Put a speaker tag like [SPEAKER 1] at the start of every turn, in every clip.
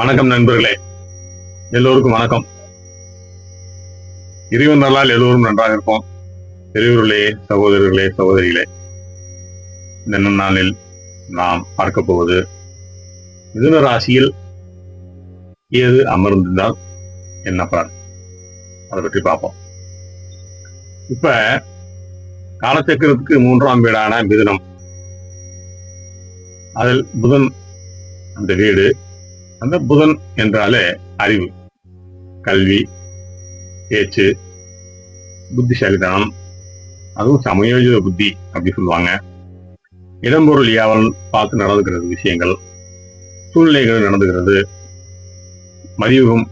[SPEAKER 1] வணக்கம் நண்பர்களே. எல்லோருக்கும் வணக்கம். இறைவன் நல்லால் எல்லோரும் நன்றாக இருப்போம். பெரியவர்களே சகோதரர்களே சகோதரிகளே. இந்த நன்னாளில் நாம் பார்க்க போவது மிதுன ராசியில் ஏது அமர்ந்திருந்தால் என்ன பலன்? அதை பற்றி பார்ப்போம். இப்ப காலச்சக்கரத்துக்கு மூன்றாம் வீடான மிதுனம். அதில் புதன் அந்த வீடு அந்த புதன் என்றாலே அறிவு கல்வி பேச்சு புத்திசாலித்தனம் அதுவும் சமயோஜித புத்தி அப்படி சொல்லுவாங்க. இடம்பொருள் யாவல் பார்த்து நடந்துக்கிறது விஷயங்கள் சூழ்நிலைகள் நடந்துகிறது மதியுகம்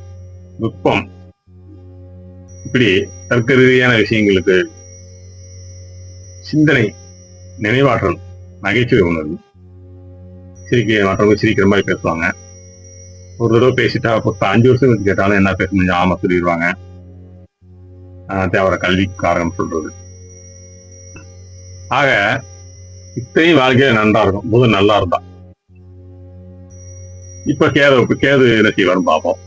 [SPEAKER 1] நுட்பம் இப்படி தர்க்க ரீதியான விஷயங்களுக்கு சிந்தனை நினைவாற்றல் நகைச்சுவை உணர்வு. சிரிக்க மற்றவங்க சிரிக்கிற மாதிரி பேசுவாங்க. ஒரு தடவை பேசிட்டா அப்போ அஞ்சு வருஷம் கேட்டாலும் என்ன பேச ஆமா சொல்லிடுவாங்க அவரை தேவர கல்விக்கு காரணம் சொல்றது. ஆக இத்தனையும் வாழ்க்கையில நன்றா இருக்கும் புதன் நல்லா இருந்தா. இப்ப கேது கேது என்ன செய்வார்னு பார்ப்போம்.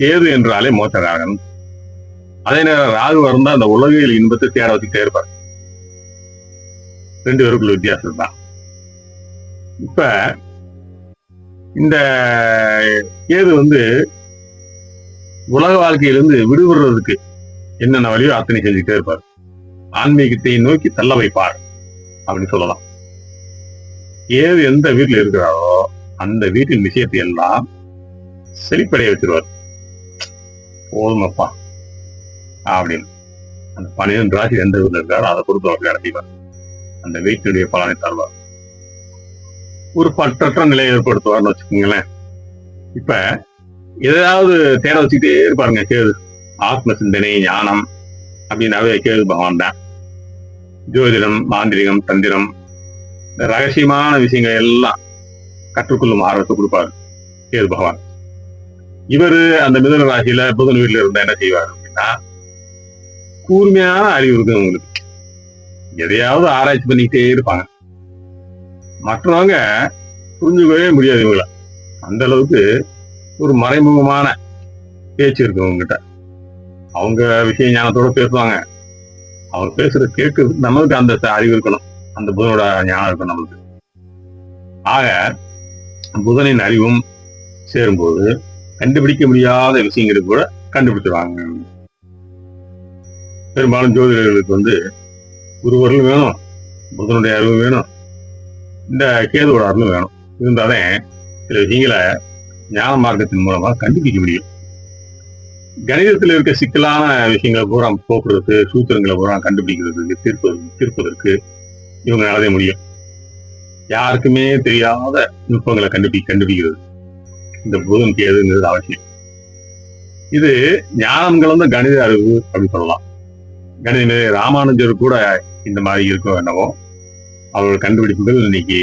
[SPEAKER 1] கேது என்றாலே மோசகாரன் அதே நேரம் ராகு இருந்தா அந்த உலகில் இன்பத்தை தேட வச்சுட்டே இருப்பார். ரெண்டு பேருக்குள்ள வித்தியாசம் தான் இப்ப இந்த கேது வந்து உலக வாழ்க்கையிலிருந்து விடுபடுறதுக்கு என்னென்ன வழியோ அத்தனை செஞ்சுட்டே இருப்பார். ஆன்மீகத்தை நோக்கி தள்ள வைப்பார் அப்படின்னு சொல்லலாம். ஏது எந்த வீட்டுல இருக்கிறாரோ அந்த வீட்டின் விஷயத்தை எல்லாம் செழிப்படைய வச்சிருவார். போதுமப்பா அப்படின்னு. அந்த பன்னிரெண்டு ராசி எந்த வீட்டுல இருக்காரோ அதை பொறுத்து அவர் நடத்திவார் அந்த வீட்டினுடைய பலனை தருவார். ஒரு பற்றற்ற நிலையை ஏற்படுத்துவார்னு வச்சுக்கோங்களேன். இப்ப ஏதாவது தேட வச்சுக்கிட்டே இருப்பாருங்க கேது. ஆத்ம சிந்தனை ஞானம் அப்படின்னாவே கேது பகவான் தான். ஜோதிடம் மாந்திரிகம் தந்திரம் இந்த ரகசியமான விஷயங்கள் எல்லாம் கற்றுக்கொள்ளும் ஆர்வத்தை கொடுப்பாரு கேது பகவான். இவரு அந்த மிதன ராசியில புதன் வீட்டில் இருந்தா என்ன செய்வார் அப்படின்னா கூர்மையான அறிவு இருக்கு உங்களுக்கு. எதையாவது ஆராய்ச்சி பண்ணிக்கிட்டே இருப்பாங்க. மற்றவங்க புரிஞ்சுக்கவே முடியாது இவங்கள அந்த அளவுக்கு ஒரு மறைமுகமான பேச்சு இருக்கு அவங்ககிட்ட அவங்க விஷய ஞானத்தோட பேசுவாங்க. அவங்க பேசுற கேட்கறதுக்கு நம்மளுக்கு அந்த அறிவு இருக்கணும். அந்த புதனோட ஞானம் இருக்கணும் நம்மளுக்கு. ஆக புதனின் அறிவும் சேரும்போது கண்டுபிடிக்க முடியாத விஷயங்களை கூட கண்டுபிடிச்சிருவாங்க. பெரும்பாலும் ஜோதிடர்களுக்கு வந்து குருவர்கள் வேணும். புதனுடைய அறிவு வேணும். இந்த கேதுவோட அருளும் வேணும். இருந்தாலே சில விஷயங்களை ஞான மார்க்கத்தின் மூலமா கண்டுபிடிக்க முடியும். கணிதத்தில் இருக்க சிக்கலான விஷயங்களை பூரா போக்குறதுக்கு சூத்திரங்களை பூரா கண்டுபிடிக்கிறதுக்கு தீர்ப்பது தீர்ப்பதற்கு இவங்க நடத்த முடியும். யாருக்குமே தெரியாத நுட்பங்களை கண்டுபி கண்டுபிடிக்கிறது. இந்த புதன் கேதுங்கிறது அவசியம். இது ஞானம் கலந்த கணித அறிவு அப்படின்னு சொல்லலாம். கணித ராமானுஜர் கூட இந்த மாதிரி இருக்கும் என்னவோ அவரோட கண்டுபிடிப்புகள் இன்னைக்கு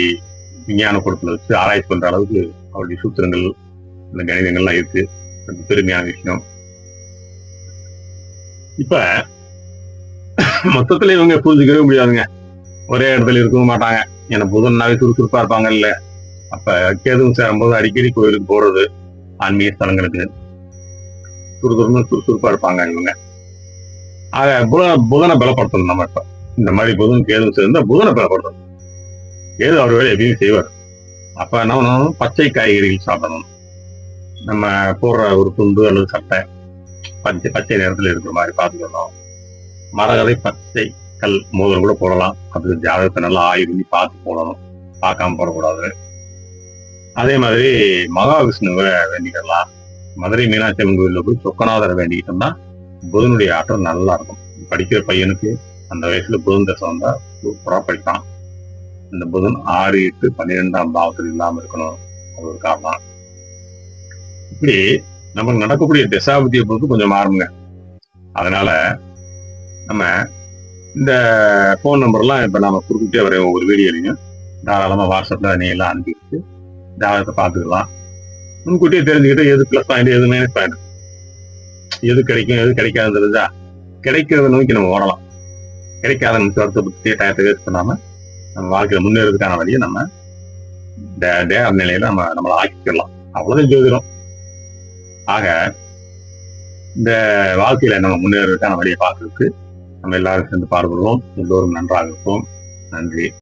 [SPEAKER 1] விஞ்ஞான குடத்துல வச்சு ஆராய்ச்சி பண்ற அளவுக்கு அவருடைய சூத்திரங்கள் இந்த கணிதங்கள்லாம் இருக்கு. அது பெருமையான விஷயம். இப்ப மொத்தத்துல இவங்க புரிஞ்சுக்கவே முடியாதுங்க. ஒரே இடத்துல இருக்கவும் மாட்டாங்க. ஏன்னா புதன்னாவே சுறுசுறுப்பா இருப்பாங்க இல்ல அப்ப கேதுவும் சேரும்போது அடிக்கடி கோயிலுக்கு போறது ஆன்மீக ஸ்தலங்களுக்கு. சுறுசுறுன்னு சுறுசுறுப்பா இருப்பாங்க இவங்க. ஆக புத புதனை பலப்படுத்தணும் நம்ம இப்ப. இந்த மாதிரி புதன் கேதும் சேர்ந்தா புதனை பலப்படுத்தணும். கேது அவர் வேலை எப்பயும் செய்வார். அப்ப என்ன பண்ணணும்? பச்சை காய்கறிகள் சாப்பிடணும். நம்ம போடுற ஒரு துண்டு அல்லது சட்டை பச்சை பச்சை நேரத்தில் இருக்கிற மாதிரி பார்த்துக்கணும். மரகதை பச்சை கல் மோதிரம் கூட போடலாம். அதுக்கு ஜாதகத்தை நல்லா ஆய்வு பண்ணி பார்த்து போடணும். பார்க்காம போடக்கூடாது. அதே மாதிரி மகாவிஷ்ணுவை வேண்டிக்கலாம் மதுரை மீனாட்சி அம்மன் கோயிலில் போய் சொக்கநாதரை வேண்டிக்கிட்டோம்னா புதனுடைய ஆற்றல் நல்லா இருக்கும். படிக்கிற பையனுக்கு அந்த வயசுல புதன் தசை வந்தா சூப்பராக படிப்பான். இந்த புதன் ஆறு எட்டு பன்னிரெண்டாம் பாவத்தில் இல்லாம இருக்கணும் அது ஒரு காரணம் இப்படி நமக்கு நடக்கக்கூடிய தசாபதியை பொறுத்து கொஞ்சம் மாறுங்க. அதனால நம்ம இந்த ஃபோன் நம்பர்லாம் இப்போ நாம கொடுத்துட்டே வரையும் ஒவ்வொரு வீடியோலையும் தாராளமா வாட்ஸ்அப்ல நீ எல்லாம் அனுப்பி வச்சு ஜாதகத்தை பார்த்துக்கலாம். முன்கூட்டியே தெரிஞ்சுக்கிட்டு எது ப்ளஸ் பாயிண்ட் எது மைனஸ் பாயிண்ட் எது கிடைக்கும் எது கிடைக்காது தெரிஞ்சா கிடைக்கிறத நோக்கி நம்ம ஓடலாம். கிடைக்காத நிமிஷம் வருத்தப்பட்டு டயத்தை வேஸ்ட் பண்ணாமல் நம்ம வாழ்க்கையில முன்னேறதுக்கான வழியை நம்ம தேர நிலையில நம்ம நம்மளை ஆக்கிக்கலாம் அவ்வளவுதான் ஜோதிடம். ஆக இந்த வாழ்க்கையில நம்ம முன்னேறதுக்கான வழியை பார்க்கறதுக்கு நம்ம எல்லாரும் சேர்ந்து பாடுபடுவோம். எல்லோரும் நன்றாக இருப்போம். நன்றி.